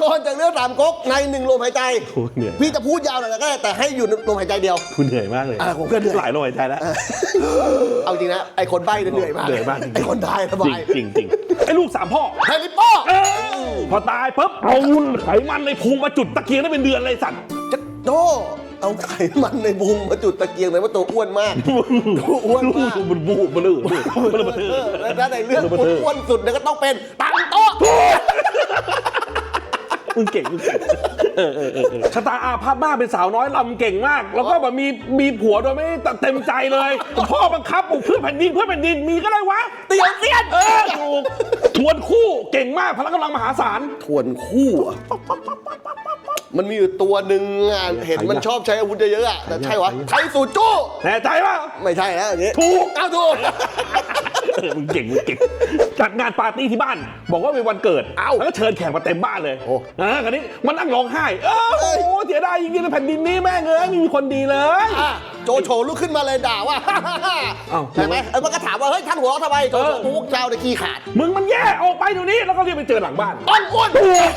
ครจากเรื่องสามก๊กในหนึ่งลมหายใจ โอ้ยเหนื่อยพี่จะพูดยาวหน่อยก็ได้แต่ให้อยู่ในลมหายใจเดียว คุณเหนื่อยมากเลยอะผมก็เหนื่อย หลายลมหายใจแล้ว เอาจริงนะไอคนใบ้เนี่ยเหนื่อยมากเหนื่อยมากจริงๆ ไอคนได้สบายจริงจริงๆไอ้ลูกสามพ่อไฮริปโป้เออพอตายปุ๊บเอาไขมันในพุงมาจุดตะเกียงได้เป็นเดือนเลยสัตว์ จะโดเอาไขมันในพุงมาจุดตะเกียงเลยว่าตัวอ้วนมากตัวอ้วนมากมันบูบมันลื่นมันลื่นมันเอลื่อนแล้วถ้าในเรื่องมันเทิงอ้วนสุดเนี่ยก็ต้องเป็นตังโต๊ะ มึงเก่งมึงเก่งเออเออเออเออชะตาอาภัพมากเป็นสาวน้อยลำเก่งมาก แล้วก็แบบมีมีผัวโดยไม่ได้เต็มใจเลย พ่อบังคับปลูกเพื่อแผ่นดินเพื่อแผ่นดินมีก็ได้วะเตี๋ยวเสี้ยนเออถูกทวนคู่เก่งมากพละกำลังมหาศาลทวนคู่อะมันมีอยู่ตัวหนึ่งอะเห็นมันชอบใช้อาวุธเยอะๆอะแต่ใช่วะใช้สูจู้แน่ใจป่ะไม่ใช่แล้วอย่างนี้ถูกอ้าวถูกเออมึงเก่งมึงเก่ง จัดงานปาร์ตี้ที่บ้าน บอกว่าเป็นวันเกิดเอ้าแล้วก็เชิญแขกมาเต็มบ้านเลยโอ้อ่าคราวนี้มันนั่งร้องไห้เออโอ้โหเสียดายจริงๆเลยแผ่นดินนี้แม่งเอ้ยไม่มีคนดีเลย อะโจโฉลุกขึ้นมาเลยด่าว่า เอ้า ใช่ไหมเอ้ยมันก็ถามว่า เฮ้ยท่านหัวเราะทำไมโจโฉเออพวกเจ้าเนี่ยขี้ขาดมึงมันแย่ออกไปเดี๋ยวนี้แล้วก็เรียกไปเจอหลังบ้านต้นอ้วนถูก